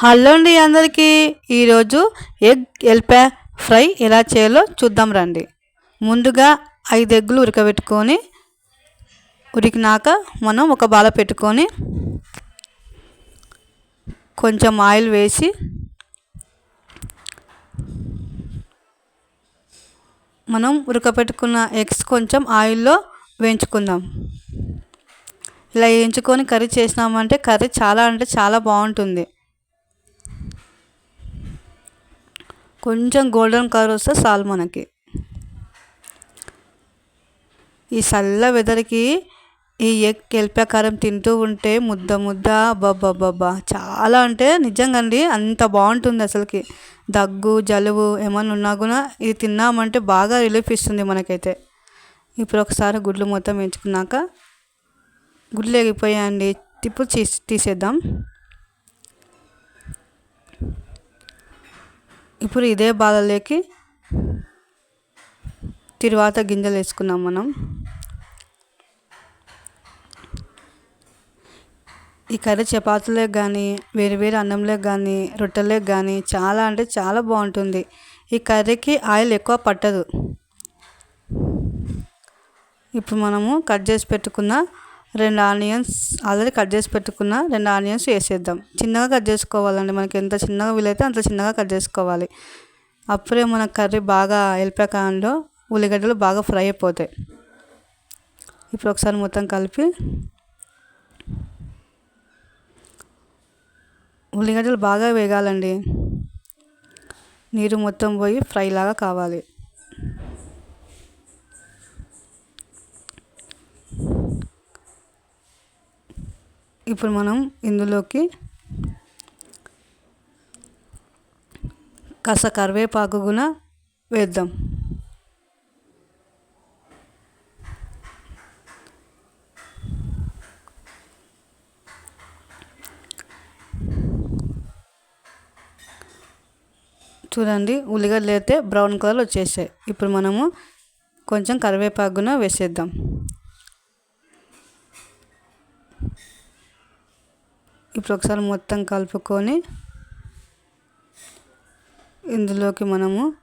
Hello అండి అందరికీ. ఈరోజు ఎగ్ ఎల్పా ఫ్రై ఎలా చేయాలో చూద్దాం రండి. ముందుగా ఐదు ఎగ్గులు ఉడకబెట్టుకొని ఉడికినాక మనం ఒక బాల పెట్టుకొని కొంచెం ఆయిల్ వేసి మనం ఉడకబెట్టుకున్న ఎగ్స్ కొంచెం ఆయిల్లో వేయించుకుందాం. ఇలా వేయించుకొని కర్రీ చేసినామంటే కర్రీ చాలా అంటే చాలా బాగుంటుంది. కొంచెం గోల్డెన్ కలర్ వస్తే చాలు మనకి. ఈ చల్ల వెదర్కి ఈ ఎగ్ కారం తింటూ ఉంటే ముద్ద ముద్ద బాబా చాలా అంటే నిజంగా అండి అంత బాగుంటుంది అసలుకి. దగ్గు జలుబు ఏమన్నా ఉన్నా కూడా ఇది తిన్నామంటే బాగా రిలీఫ్ ఇస్తుంది మనకైతే. ఇప్పుడు ఒకసారి గుడ్లు మొత్తం వేయించుకున్నాక గుడ్లు ఎగిపోయాయండి ఇప్పుడు తీసి తీసేద్దాం. ఇప్పుడు ఇదే బాలలోకి తిరువాత గింజలు వేసుకున్నాం మనం. ఈ కర్రీ చపాతీలకు కానీ వేరు వేరు అన్నంలోకి కానీ రొట్టెలకు కానీ చాలా అంటే చాలా బాగుంటుంది. ఈ కర్రీకి ఆయిల్ ఎక్కువ పట్టదు. ఇప్పుడు మనము కట్ చేసి పెట్టుకున్న రెండు ఆనియన్స్ ఆల్రెడీ కట్ చేసి పెట్టుకున్న రెండు ఆనియన్స్ వేసేద్దాం. చిన్నగా కట్ చేసుకోవాలండి. మనకి ఎంత చిన్నగా వీలైతే అంత చిన్నగా కట్ చేసుకోవాలి. అప్పుడే మన కర్రీ బాగా వెళ్ళిపోయాకంలో ఉల్లిగడ్డలు బాగా ఫ్రై అయిపోతాయి. ఇప్పుడు ఒకసారి మొత్తం కలిపి ఉల్లిగడ్డలు బాగా వేగాలండి. నీరు మొత్తం పోయి ఫ్రై లాగా కావాలి. ఇప్పుడు మనం ఇందులోకి కాస్త కరివేపాకు కూడా వేద్దాం. చూడండి ఉల్లిగడ్డలు అయితే బ్రౌన్ కలర్ వచ్చేసాయి. ఇప్పుడు మనము కొంచెం కరివేపాకున వేసేద్దాం. ఇప్పుడు ఒకసారి మొత్తం కలుపుకొని ఇందులోకి మనము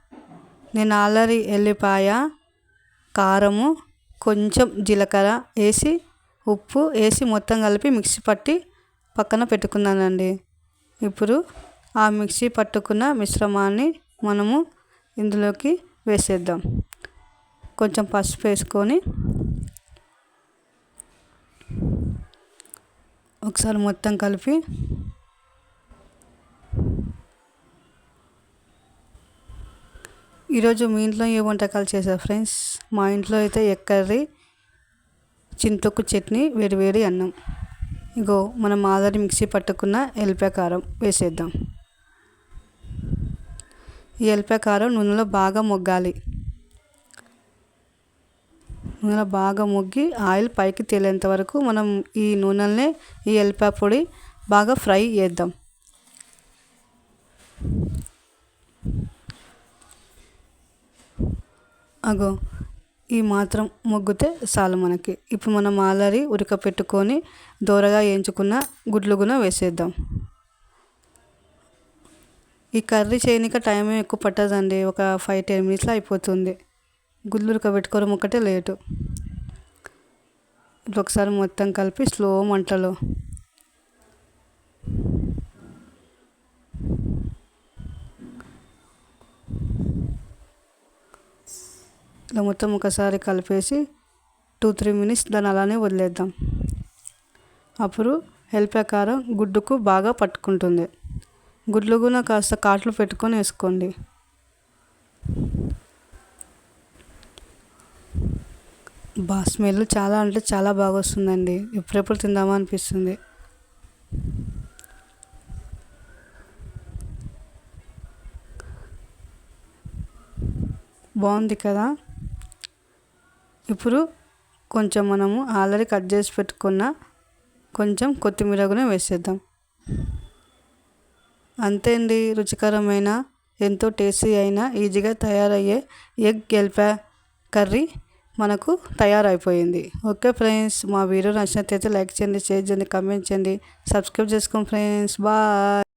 నేను ఆల్రెడీ ఎల్లిపాయ కారము కొంచెం జీలకర్ర వేసి ఉప్పు వేసి మొత్తం కలిపి మిక్సీ పట్టి పక్కన పెట్టుకున్నానండి. ఇప్పుడు ఆ మిక్సీ పట్టుకున్న మిశ్రమాన్ని మనము ఇందులోకి వేసేద్దాం. కొంచెం పసుపు వేసుకొని ఒకసారి మొత్తం కలిపి. ఈరోజు మీ ఇంట్లో ఏ వంటకాలు చేశారు ఫ్రెండ్స్? మా ఇంట్లో అయితే ఎక్కర్రి చింతొక్కు చట్నీ వేడివేడి అన్నం. ఇగో మనం ఆల్రెడీ మిక్సీ పట్టుకున్న ఎల్పే కారం వేసేద్దాం. ఈ ఎల్పే కారం నూనెలో బాగా మొగ్గాలి. నూనె బాగా మొగ్గి ఆయిల్ పైకి తేలేంత వరకు మనం ఈ నూనెలనే ఈ ఎల్లిపాయ పొడి బాగా ఫ్రై చేద్దాం. అగో ఈ మాత్రం మొగ్గితే చాలు మనకి. ఇప్పుడు మనం ఆల్రెడీ ఉడకపెట్టుకొని దూరగా వేయించుకున్న గుడ్లు కూడా వేసేద్దాం. ఈ కర్రీ చేయనిక టైం ఎక్కువ పట్టదండి ఒక ఫైవ్ టెన్ మినిట్స్లో అయిపోతుంది. గుడ్లు ఉడకబెట్టుకోవడం ఒకటే లేటు. ఇప్పుడు ఒకసారి మొత్తం కలిపి స్లో మంటలో. ఇలా మొత్తం ఒకసారి కలిపేసి టూ త్రీ మినిట్స్ దాన్ని అలానే వదిలేద్దాం. అప్పుడు హెల్ప్ ప్రకారం గుడ్డుకు బాగా పట్టుకుంటుంది. గుడ్లు కూడా కాస్త కాట్లు పెట్టుకొని వేసుకోండి. బా స్మెల్ చాలా అంటే చాలా బాగా వస్తుందండి ఎప్పుడెప్పుడు తిందామా అనిపిస్తుంది. బాగుంది కదా? ఇప్పుడు కొంచెం మనము ఆల్రెడీ కట్ చేసి పెట్టుకున్న కొంచెం కొత్తిమీర కూడా వేసేద్దాం. అంతే అండి. రుచికరమైన ఎంతో టేస్టీ అయిన ఈజీగా తయారయ్యే ఎగ్ గెల్పా కర్రీ మనకు తయారైపోయింది. ఓకే ఫ్రెండ్స్ మా వీడియో నచ్చినట్లయితే లైక్ చేయండి షేర్ చేయండి కమెంట్ చేయండి. సబ్స్క్రైబ్ చేసుకోండి ఫ్రెండ్స్. బాయ్.